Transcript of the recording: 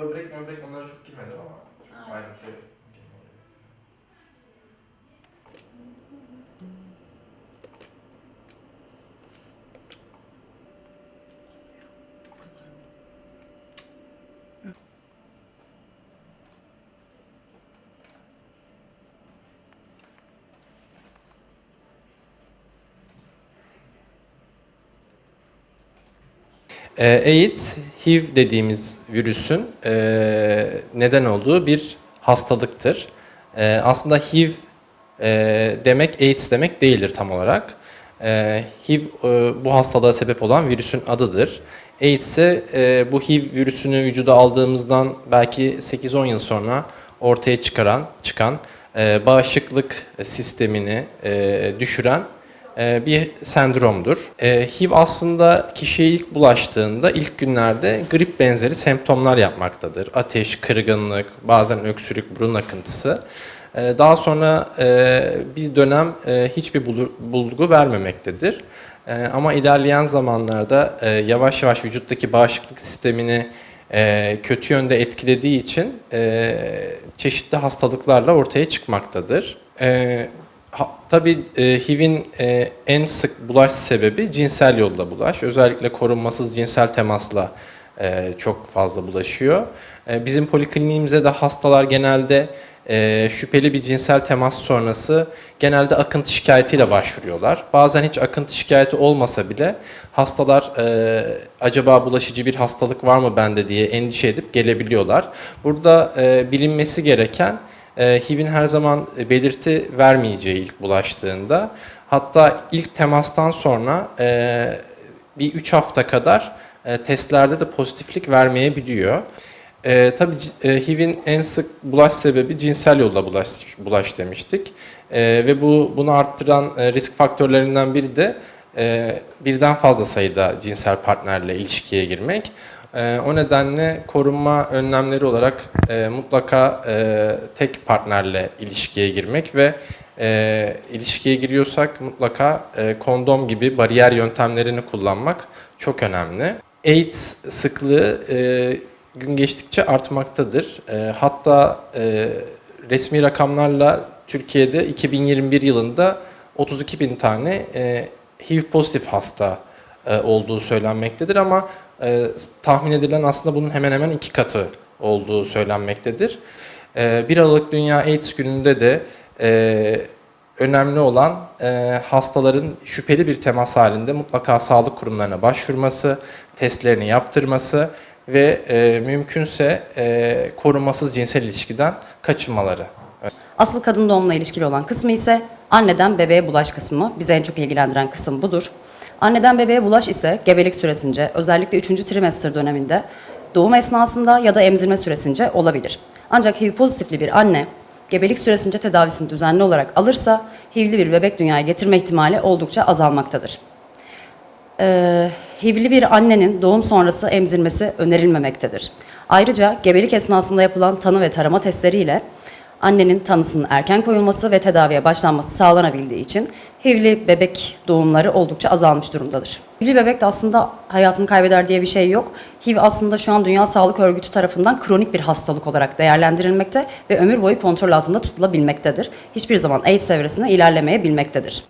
böbrek böbrek onlara çok girmedim ama çok Ha. ayrıntıya Ee, AIDS, HIV dediğimiz virüsün e, neden olduğu bir hastalıktır. E, aslında HIV e, demek AIDS demek değildir tam olarak. E, HIV e, bu hastalığa sebep olan virüsün adıdır. AIDS ise e, bu HIV virüsünü vücuda aldığımızdan belki 8-10 yıl sonra ortaya çıkaran, çıkan e, bağışıklık sistemini e, düşüren e, bir sendromdur. E, HIV aslında kişiye ilk bulaştığında ilk günlerde grip benzeri semptomlar yapmaktadır. Ateş, kırgınlık, bazen öksürük, burun akıntısı. E, Daha sonra e, bir dönem e, hiçbir bulgu vermemektedir. E, Ama ilerleyen zamanlarda e, yavaş yavaş vücuttaki bağışıklık sistemini e, kötü yönde etkilediği için e, çeşitli hastalıklarla ortaya çıkmaktadır. Ha, tabii e, HIV'in e, en sık bulaş sebebi cinsel yolla bulaş. Özellikle korunmasız cinsel temasla e, çok fazla bulaşıyor. E, bizim polikliniğimize de hastalar genelde e, şüpheli bir cinsel temas sonrası genelde akıntı şikayetiyle başvuruyorlar. Bazen hiç akıntı şikayeti olmasa bile hastalar e, acaba bulaşıcı bir hastalık var mı bende diye endişe edip gelebiliyorlar. Burada e, bilinmesi gereken e, HIV'in her zaman belirti vermeyeceği ilk bulaştığında. Hatta ilk temastan sonra e, bir 3 hafta kadar e, testlerde de pozitiflik vermeyebiliyor. E, tabii e, HIV'in en sık bulaş sebebi cinsel yolla bulaş, bulaş demiştik. E, ve bu bunu arttıran e, risk faktörlerinden biri de e, birden fazla sayıda cinsel partnerle ilişkiye girmek. E, o nedenle korunma önlemleri olarak e, mutlaka e, tek partnerle ilişkiye girmek ve e, ilişkiye giriyorsak mutlaka e, kondom gibi bariyer yöntemlerini kullanmak çok önemli. AIDS sıklığı e, gün geçtikçe artmaktadır. E, hatta e, resmi rakamlarla Türkiye'de 2021 yılında 32 bin tane e, HIV pozitif hasta e, olduğu söylenmektedir ama e, tahmin edilen aslında bunun hemen hemen iki katı olduğu söylenmektedir. E, 1 Aralık Dünya AIDS gününde de e, önemli olan e, hastaların şüpheli bir temas halinde mutlaka sağlık kurumlarına başvurması, testlerini yaptırması ve e, mümkünse e, korunmasız cinsel ilişkiden kaçınmaları. Asıl kadın doğumla ilişkili olan kısmı ise anneden bebeğe bulaş kısmı. Bizi en çok ilgilendiren kısım budur. Anneden bebeğe bulaş ise gebelik süresince, özellikle 3. trimester döneminde, doğum esnasında ya da emzirme süresince olabilir. Ancak HIV pozitifli bir anne gebelik süresince tedavisini düzenli olarak alırsa HIV'li bir bebek dünyaya getirme ihtimali oldukça azalmaktadır. Ee, HIV'li bir annenin doğum sonrası emzirmesi önerilmemektedir. Ayrıca gebelik esnasında yapılan tanı ve tarama testleriyle annenin tanısının erken koyulması ve tedaviye başlanması sağlanabildiği için HIV'li bebek doğumları oldukça azalmış durumdadır. HIV'li bebek de aslında hayatını kaybeder diye bir şey yok. HIV aslında şu an Dünya Sağlık Örgütü tarafından kronik bir hastalık olarak değerlendirilmekte ve ömür boyu kontrol altında tutulabilmektedir. Hiçbir zaman AIDS evresine ilerlemeyebilmektedir.